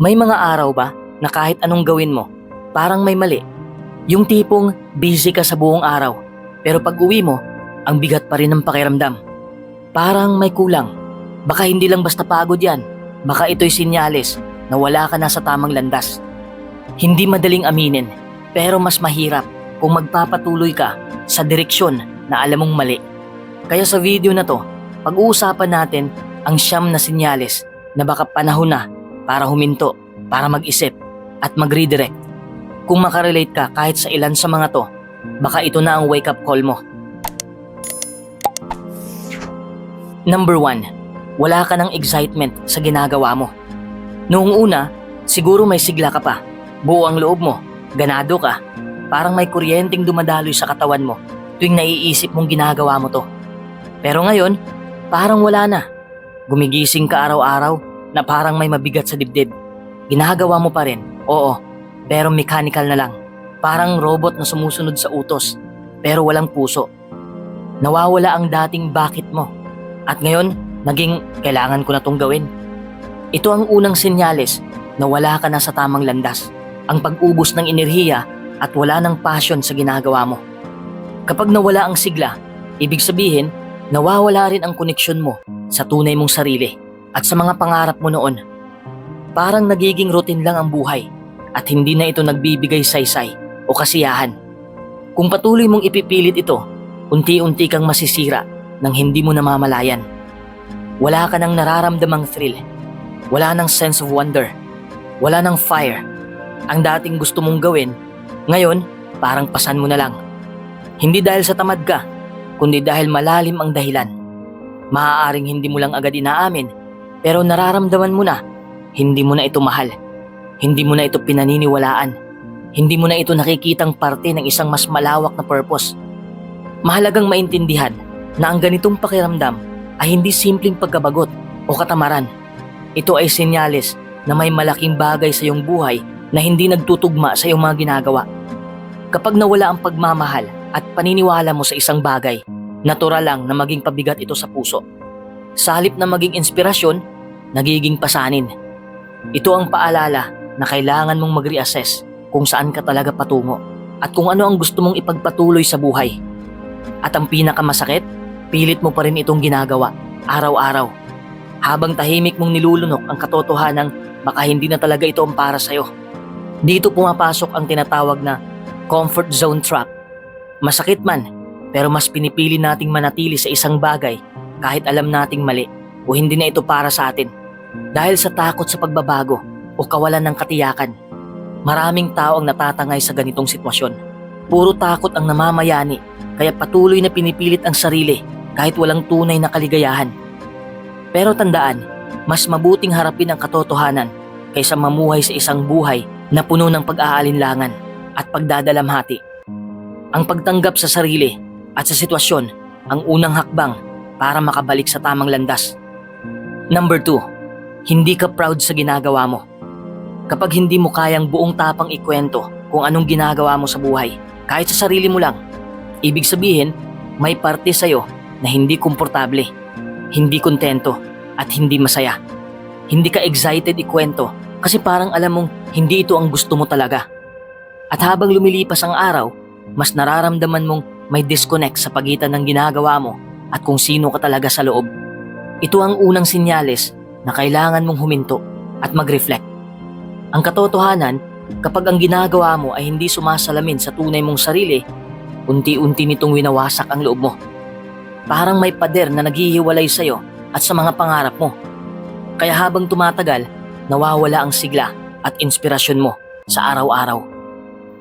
May mga araw ba na kahit anong gawin mo, parang may mali? Yung tipong busy ka sa buong araw, pero pag uwi mo, ang bigat pa rin ng pakiramdam. Parang may kulang. Baka hindi lang basta pagod yan. Baka ito'y sinyales na wala ka na sa tamang landas. Hindi madaling aminin, pero mas mahirap kung magpapatuloy ka sa direksyon na alam mong mali. Kaya sa video na to, pag-uusapan natin ang siyam na sinyales na baka panahon na para huminto, para mag-isip at mag-redirect. Kung makarelate ka kahit sa ilan sa mga to, baka ito na ang wake-up call mo. Number 1. Wala ka ng excitement sa ginagawa mo. Noong una, siguro may sigla ka pa. Buo ang loob mo, ganado ka. Parang may kuryenteng dumadaloy sa katawan mo tuwing naiisip mong ginagawa mo to. Pero ngayon, parang wala na. Gumigising ka araw-araw na parang may mabigat sa dibdib. Ginagawa mo pa rin, oo, pero mechanical na lang. Parang robot na sumusunod sa utos, pero walang puso. Nawawala ang dating bakit mo. At ngayon, naging kailangan ko na tong gawin. Ito ang unang senyales na wala ka na sa tamang landas. Ang pag-ubos ng enerhiya at wala ng passion sa ginagawa mo. Kapag nawala ang sigla, ibig sabihin, nawawala rin ang koneksyon mo sa tunay mong sarili at sa mga pangarap mo noon. Parang nagiging routine lang ang buhay at hindi na ito nagbibigay saysay o kasiyahan. Kung patuloy mong ipipilit ito, unti-unti kang masisira nang hindi mo namamalayan. Wala ka nang nararamdamang thrill. Wala nang sense of wonder. Wala nang fire. Ang dating gusto mong gawin, ngayon parang pasan mo na lang. Hindi dahil sa tamad ka, kundi dahil malalim ang dahilan. Maaaring hindi mo lang agad inaamin, pero nararamdaman mo na, hindi mo na ito mahal. Hindi mo na ito pinaniniwalaan. Hindi mo na ito nakikitang parte ng isang mas malawak na purpose. Mahalagang maintindihan na ang ganitong pakiramdam ay hindi simpleng pagkabagot o katamaran. Ito ay senyales na may malaking bagay sa iyong buhay na hindi nagtutugma sa iyong mga ginagawa. Kapag nawala ang pagmamahal at paniniwala mo sa isang bagay, natural lang na maging pabigat ito sa puso. Sa halip na maging inspirasyon, nagiging pasanin. Ito ang paalala na kailangan mong mag-reassess kung saan ka talaga patungo at kung ano ang gusto mong ipagpatuloy sa buhay. At ang pinakamasakit, pilit mo pa rin itong ginagawa, araw-araw. Habang tahimik mong nilulunok ang katotohanang baka hindi na talaga ito ang para sa'yo. Dito pumapasok ang tinatawag na comfort zone trap. Masakit man, pero mas pinipili nating manatili sa isang bagay kahit alam nating mali o hindi na ito para sa atin. Dahil sa takot sa pagbabago o kawalan ng katiyakan. Maraming tao ang natatangay sa ganitong sitwasyon. Puro takot ang namamayani kaya patuloy na pinipilit ang sarili kahit walang tunay na kaligayahan. Pero tandaan, mas mabuting harapin ang katotohanan kaysa mamuhay sa isang buhay na puno ng pag-aalinlangan at pagdadalamhati. Ang pagtanggap sa sarili at sa sitwasyon ang unang hakbang para makabalik sa tamang landas. Number 2, hindi ka proud sa ginagawa mo. Kapag hindi mo kayang buong tapang ikwento kung anong ginagawa mo sa buhay, kahit sa sarili mo lang, ibig sabihin may parte sa'yo na hindi komportable, hindi kontento, at hindi masaya. Hindi ka excited ikwento kasi parang alam mong hindi ito ang gusto mo talaga. At habang lumilipas ang araw, mas nararamdaman mong may disconnect sa pagitan ng ginagawa mo at kung sino ka talaga sa loob. Ito ang unang sinyales na kailangan mong huminto at mag-reflect. Ang katotohanan, kapag ang ginagawa mo ay hindi sumasalamin sa tunay mong sarili, unti-unti nitong winawasak ang loob mo. Parang may pader na naghihiwalay sa'yo at sa mga pangarap mo. Kaya habang tumatagal, nawawala ang sigla at inspirasyon mo sa araw-araw.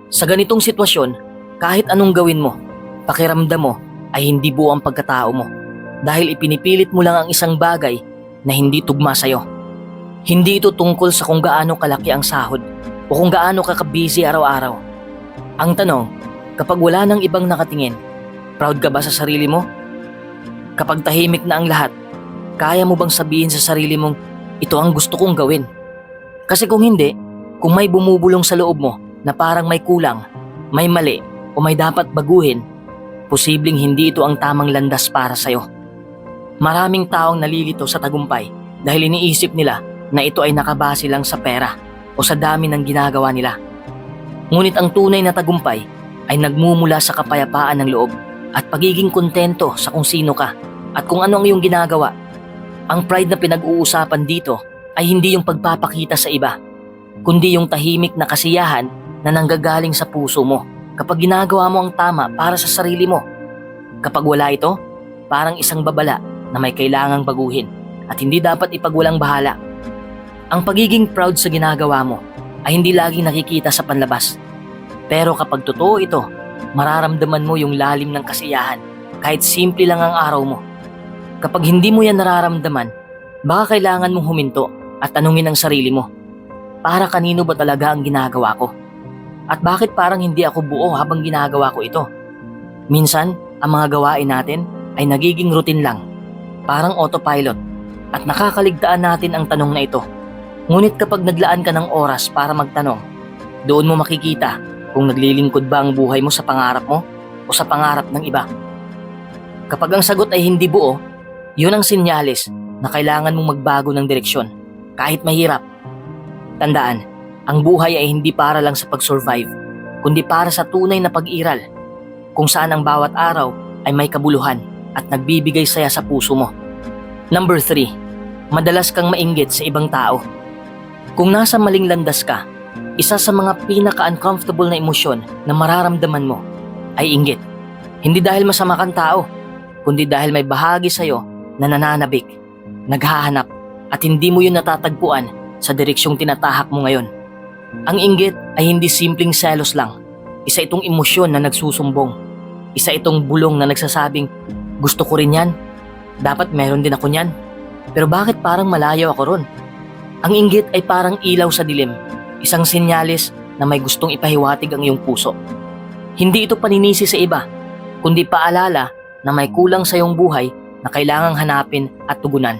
Sa ganitong sitwasyon, kahit anong gawin mo, pakiramdam mo ay hindi buo ang pagkatao mo dahil ipinipilit mo lang ang isang bagay na hindi tugma sa'yo. Hindi ito tungkol sa kung gaano kalaki ang sahod o kung gaano ka ka-busy araw-araw. Ang tanong, kapag wala nang ibang nakatingin, proud ka ba sa sarili mo? Kapag tahimik na ang lahat, kaya mo bang sabihin sa sarili mong ito ang gusto kong gawin? Kasi kung hindi, kung may bumubulong sa loob mo na parang may kulang, may mali o may dapat baguhin, posibleng hindi ito ang tamang landas para sa'yo. Maraming taong nalilito sa tagumpay dahil iniisip nila na ito ay nakabase lang sa pera, o sa dami ng ginagawa nila. Ngunit ang tunay na tagumpay ay nagmumula sa kapayapaan ng loob at pagiging kontento sa kung sino ka at kung ano ang iyong ginagawa. Ang pride na pinag-uusapan dito ay hindi yung pagpapakita sa iba, kundi yung tahimik na kasiyahan na nanggagaling sa puso mo kapag ginagawa mo ang tama para sa sarili mo. Kapag wala ito, parang isang babala na may kailangang baguhin at hindi dapat ipagwalang bahala. Ang pagiging proud sa ginagawa mo ay hindi laging nakikita sa panlabas. Pero kapag totoo ito, mararamdaman mo yung lalim ng kasiyahan kahit simple lang ang araw mo. Kapag hindi mo yan nararamdaman, baka kailangan mong huminto at tanungin ang sarili mo. Para kanino ba talaga ang ginagawa ko? At bakit parang hindi ako buo habang ginagawa ko ito? Minsan, ang mga gawain natin ay nagiging routine lang, parang autopilot, at nakakaligtaan natin ang tanong na ito. Ngunit kapag naglaan ka ng oras para magtanong, doon mo makikita kung naglilingkod ba ang buhay mo sa pangarap mo o sa pangarap ng iba. Kapag ang sagot ay hindi buo, yun ang sinyalis na kailangan mong magbago ng direksyon, kahit mahirap. Tandaan, ang buhay ay hindi para lang sa pag-survive, kundi para sa tunay na pag-iral, kung saan ang bawat araw ay may kabuluhan at nagbibigay saya sa puso mo. Number 3. Madalas kang mainggit sa ibang tao. Kung nasa maling landas ka, isa sa mga pinaka-uncomfortable na emosyon na mararamdaman mo ay inggit. Hindi dahil masama kang tao, kundi dahil may bahagi sa'yo na nananabik, naghahanap at hindi mo yun natatagpuan sa direksyong tinatahak mo ngayon. Ang inggit ay hindi simpleng selos lang. Isa itong emosyon na nagsusumbong. Isa itong bulong na nagsasabing, gusto ko rin yan. Dapat meron din ako niyan. Pero bakit parang malayo ako ron? Ang inggit ay parang ilaw sa dilim. Isang sinyalis na may gustong ipahiwatig ang iyong puso. Hindi ito paninisi sa iba, kundi paalala na may kulang sa iyong buhay na kailangang hanapin at tugunan.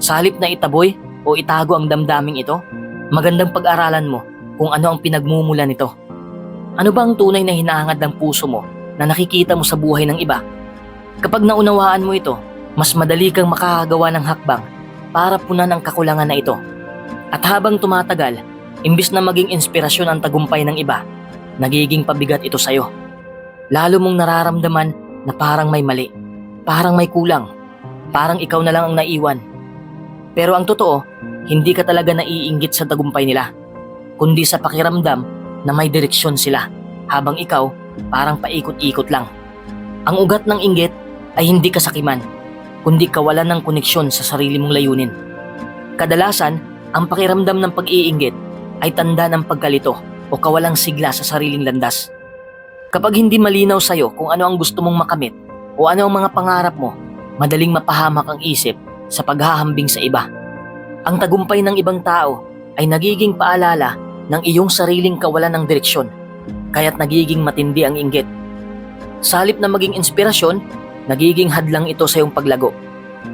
Sa halip na itaboy o itago ang damdaming ito, magandang pag-aralan mo kung ano ang pinagmumula nito. Ano ba ang tunay na hinahangad ng puso mo na nakikita mo sa buhay ng iba? Kapag naunawaan mo ito, mas madali kang makakagawa ng hakbang para punan ang kakulangan na ito. At habang tumatagal, imbis na maging inspirasyon ang tagumpay ng iba, nagiging pabigat ito sa'yo. Lalo mong nararamdaman na parang may mali, parang may kulang, parang ikaw na lang ang naiwan. Pero ang totoo, hindi ka talaga naiinggit sa tagumpay nila, kundi sa pakiramdam na may direksyon sila, habang ikaw parang paikot-ikot lang. Ang ugat ng inggit ay hindi kasakiman, kundi kawalan ng koneksyon sa sarili mong layunin. Kadalasan, ang pakiramdam ng pag-iinggit ay tanda ng pagkalito o kawalang sigla sa sariling landas. Kapag hindi malinaw sa'yo kung ano ang gusto mong makamit o ano ang mga pangarap mo, madaling mapahamak ang isip sa paghahambing sa iba. Ang tagumpay ng ibang tao ay nagiging paalala ng iyong sariling kawalan ng direksyon, kaya't nagiging matindi ang inggit. Sa halip na maging inspirasyon, nagiging hadlang ito sa iyong paglago.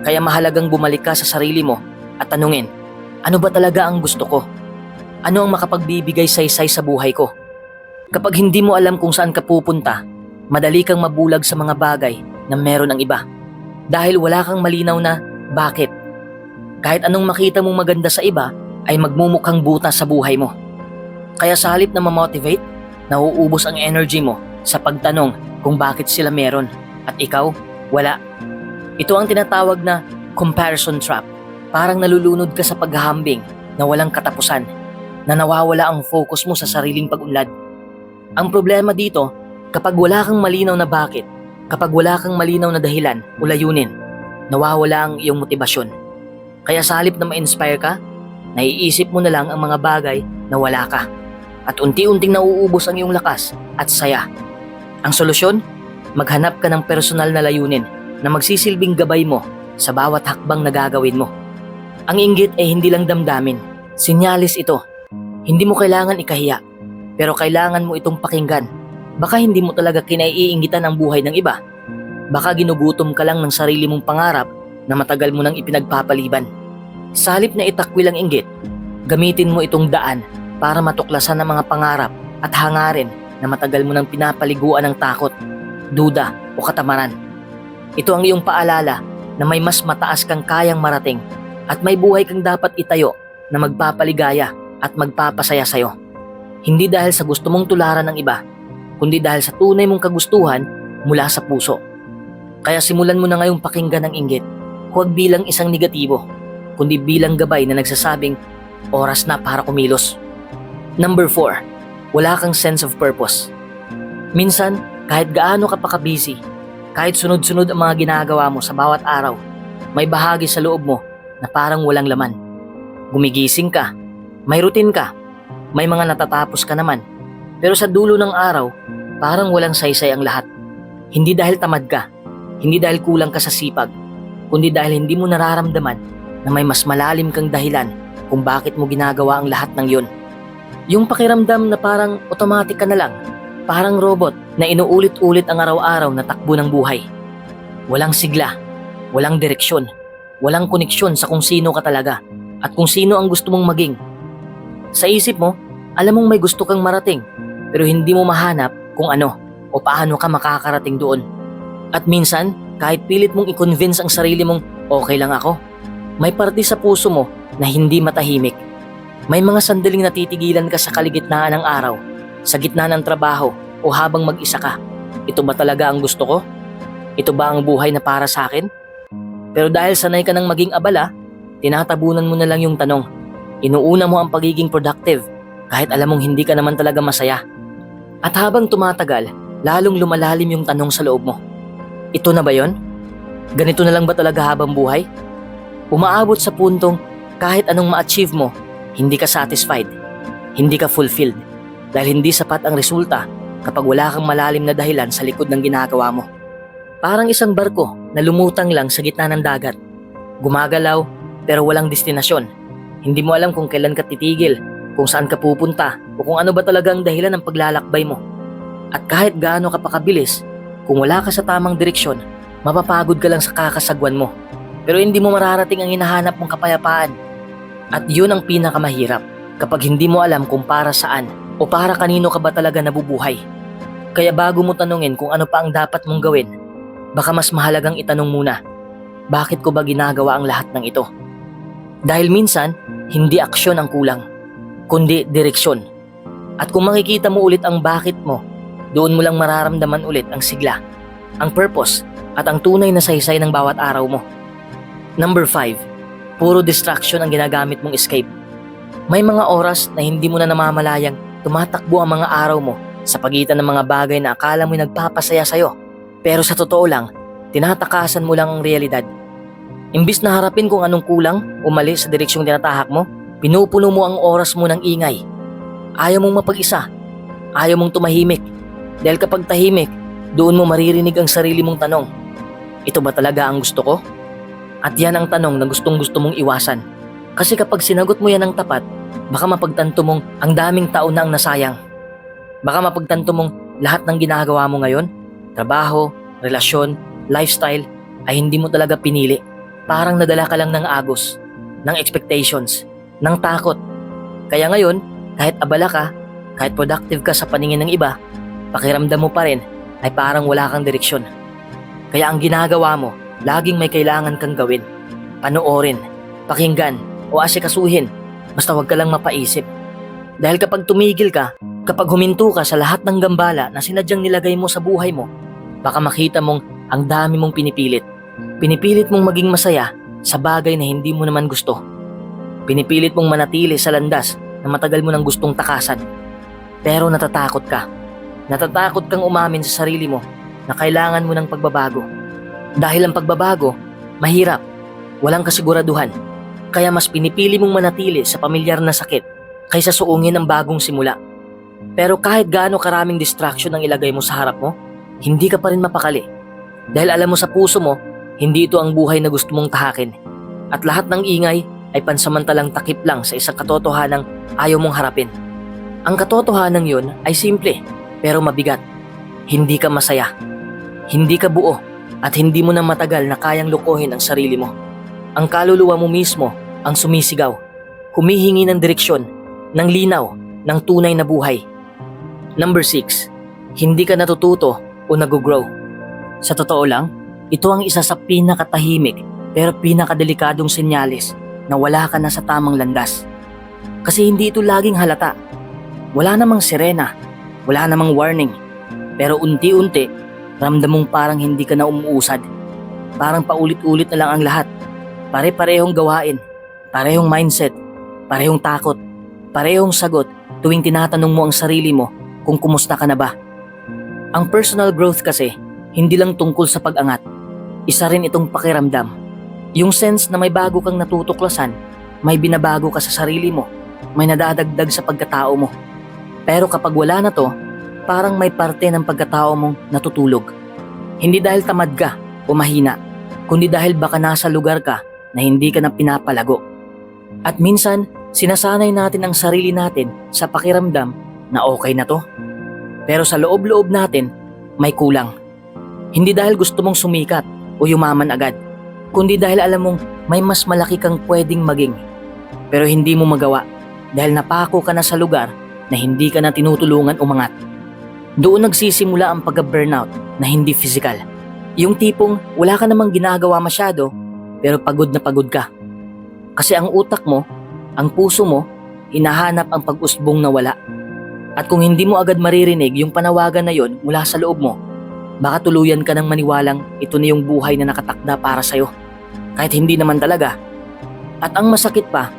Kaya mahalagang bumalik ka sa sarili mo at tanungin, ano ba talaga ang gusto ko? Ano ang makapagbibigay saysay sa buhay ko? Kapag hindi mo alam kung saan ka pupunta, madali kang mabulag sa mga bagay na meron ang iba. Dahil wala kang malinaw na bakit. Kahit anong makita mong maganda sa iba ay magmumukhang buta sa buhay mo. Kaya sa halip na mamotivate, nauubos ang energy mo sa pagtanong kung bakit sila meron at ikaw, wala. Ito ang tinatawag na comparison trap. Parang nalulunod ka sa paghahambing na walang katapusan, na nawawala ang focus mo sa sariling pag-unlad. Ang problema dito, kapag wala kang malinaw na bakit, kapag wala kang malinaw na dahilan o layunin, nawawala ang iyong motibasyon. Kaya sa halip na ma-inspire ka, naiisip mo na lang ang mga bagay na wala ka. At unti-unting nauubos ang iyong lakas at saya. Ang solusyon? Maghanap ka ng personal na layunin na magsisilbing gabay mo sa bawat hakbang na gagawin mo. Ang inggit ay hindi lang damdamin. Sinyalis ito. Hindi mo kailangan ikahiya, pero kailangan mo itong pakinggan. Baka hindi mo talaga kinaiingitan ang buhay ng iba. Baka ginugutom ka lang ng sarili mong pangarap na matagal mo nang ipinagpapaliban. Sa halip na itakwil ang inggit, gamitin mo itong daan para matuklasan ang mga pangarap at hangarin na matagal mo nang pinapaliguan ng takot, duda o katamaran. Ito ang iyong paalala na may mas mataas kang kayang marating at may buhay kang dapat itayo na magpapaligaya at magpapasaya sa'yo. Hindi dahil sa gusto mong tularan ng iba, kundi dahil sa tunay mong kagustuhan mula sa puso. Kaya simulan mo na ngayong pakinggan ng inggit, huwag bilang isang negatibo, kundi bilang gabay na nagsasabing oras na para kumilos. Number 4. Wala kang sense of purpose. Minsan, kahit gaano ka pa ka-busy, kahit sunod-sunod ang mga ginagawa mo sa bawat araw, may bahagi sa loob mo na parang walang laman. Gumigising ka, may routine ka, may mga natatapos ka naman. Pero sa dulo ng araw, parang walang saysay ang lahat. Hindi dahil tamad ka, hindi dahil kulang ka sa sipag, kundi dahil hindi mo nararamdaman na may mas malalim kang dahilan kung bakit mo ginagawa ang lahat ng yun. Yung pakiramdam na parang automatic ka na lang, parang robot na inuulit-ulit ang araw-araw na takbo ng buhay. Walang sigla, walang direksyon, walang koneksyon sa kung sino ka talaga at kung sino ang gusto mong maging. Sa isip mo, alam mong may gusto kang marating pero hindi mo mahanap kung ano o paano ka makakarating doon. At minsan, kahit pilit mong i-convince ang sarili mong okay lang ako, may parte sa puso mo na hindi matahimik. May mga sandaling natitigilan ka sa kaligitnaan ng araw, sa gitna ng trabaho o habang mag-isa ka. Ito ba talaga ang gusto ko? Ito ba ang buhay na para sa akin? Pero dahil sanay ka ng maging abala, tinatabunan mo na lang yung tanong. Inuuna mo ang pagiging productive kahit alam mong hindi ka naman talaga masaya. At habang tumatagal, lalong lumalalim yung tanong sa loob mo. Ito na ba yon? Ganito na lang ba talaga habang buhay? Umaabot sa puntong kahit anong ma-achieve mo, hindi ka satisfied, hindi ka fulfilled, dahil hindi sapat ang resulta kapag wala kang malalim na dahilan sa likod ng ginagawa mo. Parang isang barko na lumutang lang sa gitna ng dagat. Gumagalaw pero walang destinasyon. Hindi mo alam kung kailan ka titigil, kung saan ka pupunta, o kung ano ba talaga ang dahilan ng paglalakbay mo. At kahit gaano ka pa kabilis, kung wala ka sa tamang direksyon, mapapagod ka lang sa kakasagwan mo. Pero hindi mo mararating ang hinahanap mong kapayapaan. At yun ang pinakamahirap kapag hindi mo alam kung para saan o para kanino ka ba talaga nabubuhay. Kaya bago mo tanungin kung ano pa ang dapat mong gawin, baka mas mahalagang itanong muna, bakit ko ba ginagawa ang lahat ng ito? Dahil minsan, hindi aksyon ang kulang, kundi direksyon. At kung makikita mo ulit ang bakit mo, doon mo lang mararamdaman ulit ang sigla, ang purpose, at ang tunay na saysay ng bawat araw mo. Number 5. Puro distraction ang ginagamit mong escape. May mga oras na hindi mo na namamalayang tumatakbo ang mga araw mo sa pagitan ng mga bagay na akala mo'y nagpapasaya sa'yo. Pero sa totoo lang, tinatakasan mo lang ang realidad. Imbis na harapin kung anong kulang o mali sa direksyong tinatahak mo, pinupuno mo ang oras mo ng ingay. Ayaw mong mapag-isa. Ayaw mong tumahimik. Dahil kapag tahimik, doon mo maririnig ang sarili mong tanong. Ito ba talaga ang gusto ko? At yan ang tanong na gustong gusto mong iwasan. Kasi kapag sinagot mo yan ng tapat, baka mapagtanto mong ang daming taon na ang nasayang. Baka mapagtanto mong lahat ng ginagawa mo ngayon, trabaho, relasyon, lifestyle, ay hindi mo talaga pinili. Parang nadala ka lang ng agos, ng expectations, ng takot. Kaya ngayon, kahit abala ka, kahit productive ka sa paningin ng iba, pakiramdam mo pa rin ay parang wala kang direksyon. Kaya ang ginagawa mo, laging may kailangan kang gawin. Panoorin, pakinggan, o asikasuhin. Basta huwag ka lang mapaisip. Dahil kapag tumigil ka, kapag huminto ka sa lahat ng gambala na sinadyang nilagay mo sa buhay mo, baka makita mong ang dami mong pinipilit. Pinipilit mong maging masaya sa bagay na hindi mo naman gusto. Pinipilit mong manatili sa landas na matagal mo nang gustong takasan. Pero natatakot ka. Natatakot kang umamin sa sarili mo na kailangan mo ng pagbabago. Dahil ang pagbabago, mahirap, walang kasiguraduhan. Kaya mas pinipili mong manatili sa pamilyar na sakit kaysa suungin ang bagong simula. Pero kahit gaano karaming distraction ang ilagay mo sa harap mo, hindi ka pa rin mapakali. Dahil alam mo sa puso mo, hindi ito ang buhay na gusto mong tahakin. At lahat ng ingay ay pansamantalang takip lang sa isang katotohanang ayaw mong harapin. Ang katotohanan yun ay simple, pero mabigat. Hindi ka masaya. Hindi ka buo at hindi mo na matagal na kayang lukohin ang sarili mo. Ang kaluluwa mo mismo ang sumisigaw, humihingi ng direksyon, ng linaw, ng tunay na buhay. Number 6. Hindi ka natututo o nag-grow. Sa totoo lang, ito ang isa sa pinakatahimik pero pinakadelikadong senyales na wala ka na sa tamang landas. Kasi hindi ito laging halata. Wala namang sirena, wala namang warning. Pero unti-unti, ramdam mong parang hindi ka na umuusad. Parang paulit-ulit na lang ang lahat. Pare-parehong gawain, parehong mindset, parehong takot, parehong sagot tuwing tinatanong mo ang sarili mo kung kumusta ka na ba. Ang personal growth kasi, hindi lang tungkol sa pag-angat. Isa rin itong pakiramdam. Yung sense na may bago kang natutuklasan, may binabago ka sa sarili mo, may nadadagdag sa pagkatao mo. Pero kapag wala na to, parang may parte ng pagkatao mong natutulog. Hindi dahil tamad ka o mahina, kundi dahil baka nasa lugar ka na hindi ka na pinapalago. At minsan, sinasanay natin ang sarili natin sa pakiramdam na okay na to. Pero sa loob-loob natin, may kulang. Hindi dahil gusto mong sumikat o yumaman agad, kundi dahil alam mong may mas malaki kang pwedeng maging. Pero hindi mo magawa dahil napako ka na sa lugar na hindi ka na tinutulungan umangat. Doon nagsisimula ang pagka-burnout na hindi physical. Yung tipong wala ka namang ginagawa masyado pero pagod na pagod ka. Kasi ang utak mo, ang puso mo, hinahanap ang pag-usbong na wala. At kung hindi mo agad maririnig yung panawagan na yon mula sa loob mo, baka tuluyan ka ng maniwalang ito na yung buhay na nakatakda para sa'yo. Kahit hindi naman talaga. At ang masakit pa,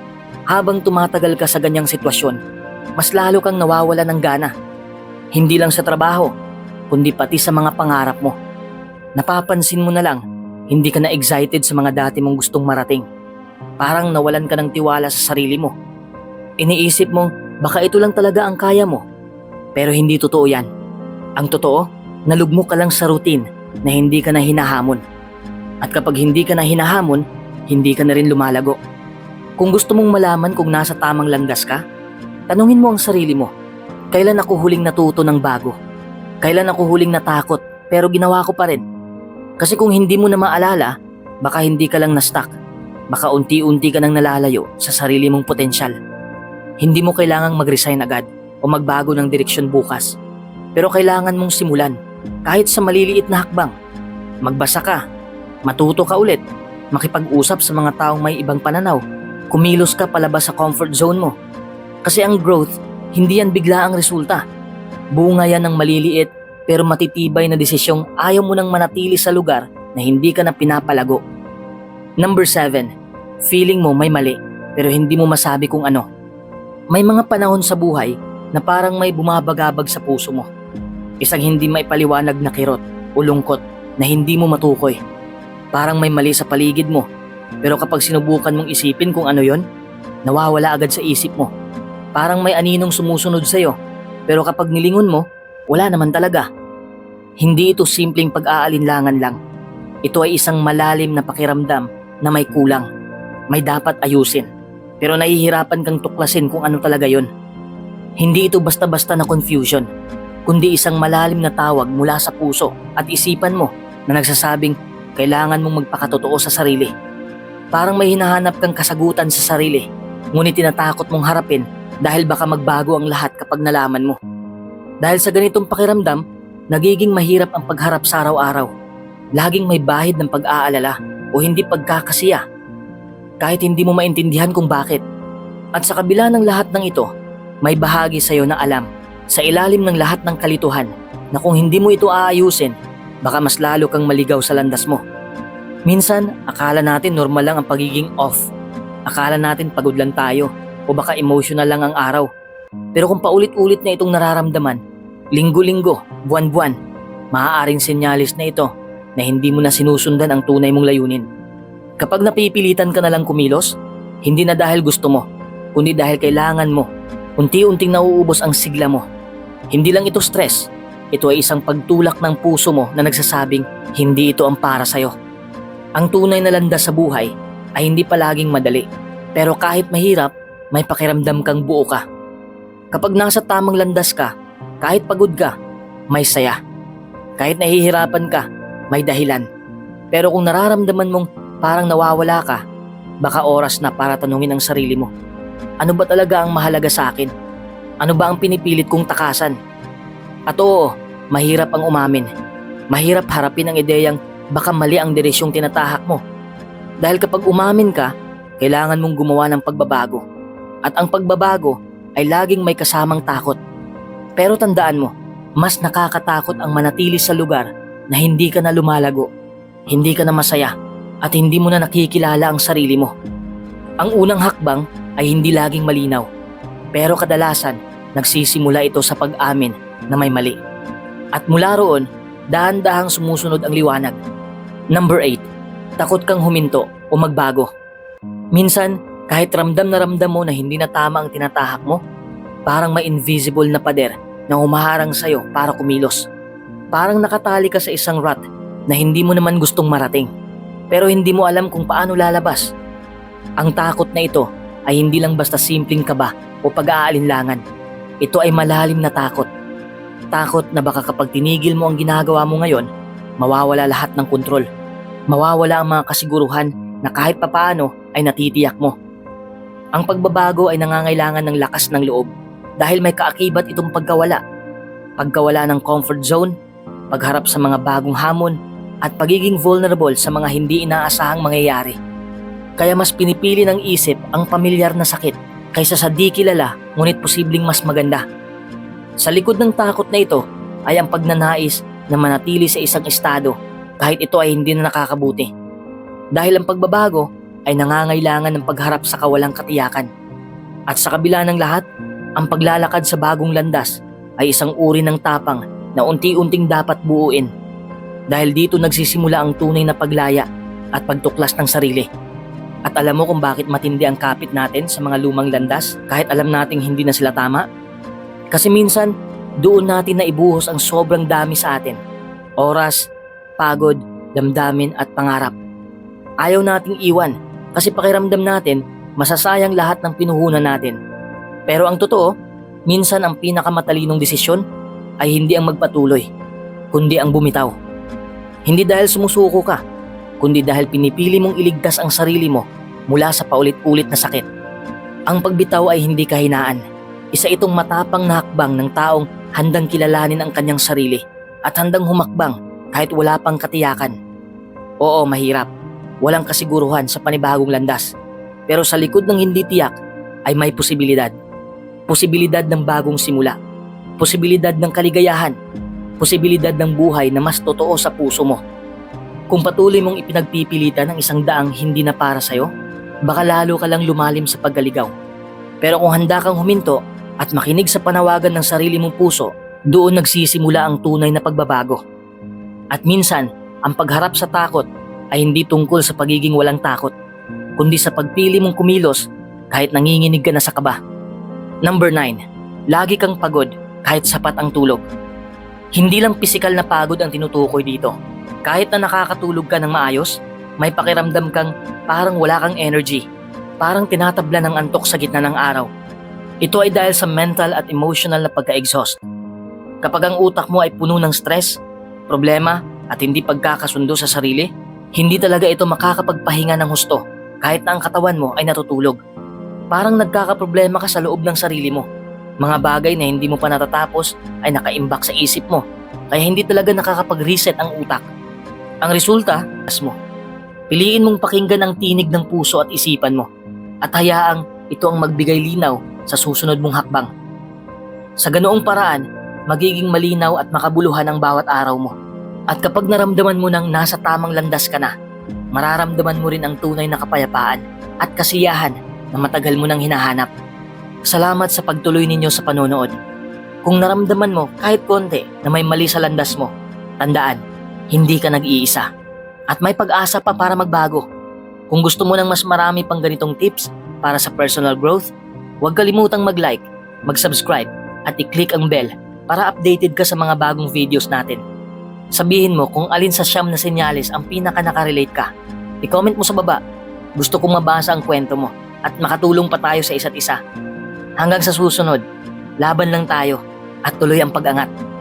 habang tumatagal ka sa ganyang sitwasyon, mas lalo kang nawawala ng gana. Hindi lang sa trabaho, kundi pati sa mga pangarap mo. Napapansin mo na lang, hindi ka na excited sa mga dati mong gustong marating. Parang nawalan ka ng tiwala sa sarili mo. Iniisip mong baka ito lang talaga ang kaya mo. Pero hindi totoo yan. Ang totoo, nalugmok ka lang sa routine na hindi ka na hinahamon. At kapag hindi ka na hinahamon, hindi ka na rin lumalago. Kung gusto mong malaman kung nasa tamang landas ka, tanungin mo ang sarili mo. Kailan ako huling natuto ng bago? Kailan ako huling natakot pero ginawa ko pa rin? Kasi kung hindi mo na maalala, baka hindi ka lang na-stuck. Baka unti-unti ka nang nalalayo sa sarili mong potensyal. Hindi mo kailangang mag-resign agad o magbago ng direksyon bukas. Pero kailangan mong simulan kahit sa maliliit na hakbang. Magbasa ka, matuto ka ulit, makipag-usap sa mga taong may ibang pananaw, kumilos ka palabas sa comfort zone mo. Kasi ang growth, hindi yan bigla ang resulta. Bunga yan ng maliliit pero matitibay na desisyong ayaw mo nang manatili sa lugar na hindi ka na pinapalago. Number 7. Feeling mo may mali pero hindi mo masabi kung ano. May mga panahon sa buhay na parang may bumabagabag sa puso mo. Isang hindi maipaliwanag na kirot o lungkot na hindi mo matukoy. Parang may mali sa paligid mo. Pero kapag sinubukan mong isipin kung ano yon, nawawala agad sa isip mo. Parang may aninong sumusunod sa'yo. Pero kapag nilingon mo, wala naman talaga. Hindi ito simpleng pag-aalinlangan lang. Ito ay isang malalim na pakiramdam na may kulang. May dapat ayusin. Pero nahihirapan kang tuklasin kung ano talaga yon. Hindi ito basta-basta na confusion, kundi isang malalim na tawag mula sa puso at isipan mo na nagsasabing kailangan mong magpakatotoo sa sarili. Parang may hinahanap kang kasagutan sa sarili, ngunit tinatakot mong harapin dahil baka magbago ang lahat kapag nalaman mo. Dahil sa ganitong pakiramdam, nagiging mahirap ang pagharap sa araw-araw. Laging may bahid ng pag-aalala o hindi pagkakasiya. Kahit hindi mo maintindihan kung bakit. At sa kabila ng lahat ng ito, may bahagi sa iyo na alam sa ilalim ng lahat ng kalituhan na kung hindi mo ito aayusin, baka mas lalo kang maligaw sa landas mo. Minsan, akala natin normal lang ang pagiging off. Akala natin pagod lang tayo o baka emotional lang ang araw. Pero kung paulit-ulit na itong nararamdaman, linggo-linggo, buwan-buwan, maaaring senyalis na ito na hindi mo na sinusundan ang tunay mong layunin. Kapag napipilitan ka na lang kumilos, hindi na dahil gusto mo, kundi dahil kailangan mo. Unti-unting nauubos ang sigla mo. Hindi lang ito stress, ito ay isang pagtulak ng puso mo na nagsasabing hindi ito ang para sa'yo. Ang tunay na landas sa buhay ay hindi palaging madali, pero kahit mahirap, may pakiramdam kang buo ka. Kapag nasa tamang landas ka, kahit pagod ka, may saya. Kahit nahihirapan ka, may dahilan. Pero kung nararamdaman mong parang nawawala ka, baka oras na para tanungin ang sarili mo. Ano ba talaga ang mahalaga sa akin? Ano ba ang pinipilit kong takasan? At oo, mahirap ang umamin. Mahirap harapin ang ideyang baka mali ang direksyong tinatahak mo. Dahil kapag umamin ka, kailangan mong gumawa ng pagbabago. At ang pagbabago ay laging may kasamang takot. Pero tandaan mo, mas nakakatakot ang manatili sa lugar na hindi ka na lumalago, hindi ka na masaya, at hindi mo na nakikilala ang sarili mo. Ang unang hakbang ay hindi laging malinaw, pero kadalasan nagsisimula ito sa pag-amin na may mali. At mula roon, dahan-dahang sumusunod ang liwanag. Number 8. Takot kang huminto o magbago. Minsan, kahit ramdam na ramdam mo na hindi na tama ang tinatahak mo, parang may invisible na pader na humaharang sa'yo para kumilos. Parang nakatali ka sa isang rat na hindi mo naman gustong marating. Pero hindi mo alam kung paano lalabas. Ang takot na ito ay hindi lang basta simpleng kaba o pag-aalinlangan. Ito ay malalim na takot. Takot na baka kapag tinigil mo ang ginagawa mo ngayon, mawawala lahat ng kontrol. Mawawala ang mga kasiguruhan na kahit papaano ay natitiyak mo. Ang pagbabago ay nangangailangan ng lakas ng loob dahil may kaakibat itong pagkawala. Pagkawala ng comfort zone, pagharap sa mga bagong hamon, at pagiging vulnerable sa mga hindi inaasahang mangyayari. Kaya mas pinipili ng isip ang pamilyar na sakit kaysa sa di kilala ngunit posibleng mas maganda. Sa likod ng takot na ito ay ang pagnanais na manatili sa isang estado kahit ito ay hindi na nakakabuti. Dahil ang pagbabago ay nangangailangan ng pagharap sa kawalang katiyakan. At sa kabila ng lahat, ang paglalakad sa bagong landas ay isang uri ng tapang na unti-unting dapat buuin. Dahil dito nagsisimula ang tunay na paglaya at pagtuklas ng sarili. At alam mo kung bakit matindi ang kapit natin sa mga lumang landas kahit alam nating hindi na sila tama? Kasi minsan, doon natin na ibuhos ang sobrang dami sa atin. Oras, pagod, damdamin at pangarap. Ayaw nating iwan kasi pakiramdam natin masasayang lahat ng pinuhunan natin. Pero ang totoo, minsan ang pinakamatalinong desisyon ay hindi ang magpatuloy, kundi ang bumitaw. Hindi dahil sumusuko ka, kundi dahil pinipili mong iligtas ang sarili mo mula sa paulit-ulit na sakit. Ang pagbitaw ay hindi kahinaan. Isa itong matapang na hakbang ng taong handang kilalanin ang kanyang sarili at handang humakbang kahit wala pang katiyakan. Oo, mahirap. Walang kasiguruhan sa panibagong landas. Pero sa likod ng hindi tiyak ay may posibilidad. Posibilidad ng bagong simula. Posibilidad ng kaligayahan. Posibilidad ng buhay na mas totoo sa puso mo. Kung patuloy mong ipinagpipilitan ang isang daang hindi na para sa'yo, baka lalo ka lang lumalim sa paggaligaw. Pero kung handa kang huminto at makinig sa panawagan ng sarili mong puso, doon nagsisimula ang tunay na pagbabago. At minsan, ang pagharap sa takot ay hindi tungkol sa pagiging walang takot, kundi sa pagpili mong kumilos kahit nanginginig ka na sa kaba. Number 9. Lagi kang pagod kahit sapat ang tulog. Hindi lang pisikal na pagod ang tinutukoy dito. Kahit na nakakatulog ka ng maayos, may pakiramdam kang parang wala kang energy. Parang tinatabla ng antok sa gitna ng araw. Ito ay dahil sa mental at emotional na pagka-exhaust. Kapag ang utak mo ay puno ng stress, problema at hindi pagkakasundo sa sarili, hindi talaga ito makakapagpahinga ng husto kahit na ang katawan mo ay natutulog. Parang nagkakaproblema ka sa loob ng sarili mo. Mga bagay na hindi mo pa natatapos ay nakaimbak sa isip mo kaya hindi talaga nakakapag-reset ang utak. Ang resulta, as mo. Piliin mong pakinggan ang tinig ng puso at isipan mo at hayaang ito ang magbigay linaw sa susunod mong hakbang. Sa ganoong paraan, magiging malinaw at makabuluhan ang bawat araw mo. At kapag naramdaman mo nang nasa tamang landas ka na, mararamdaman mo rin ang tunay na kapayapaan at kasiyahan na matagal mo nang hinahanap. Salamat sa pagtuloy ninyo sa panonood. Kung naramdaman mo kahit konti na may mali sa landas mo, tandaan, hindi ka nag-iisa. At may pag-asa pa para magbago. Kung gusto mo ng mas marami pang ganitong tips para sa personal growth, huwag kalimutang mag-like, mag-subscribe at i-click ang bell para updated ka sa mga bagong videos natin. Sabihin mo kung alin sa siyam na senyales ang pinaka nakarelate ka. I-comment mo sa baba. Gusto kong mabasa ang kwento mo at makatulong pa tayo sa isa't isa. Hanggang sa susunod, laban lang tayo at tuloy ang pag-angat.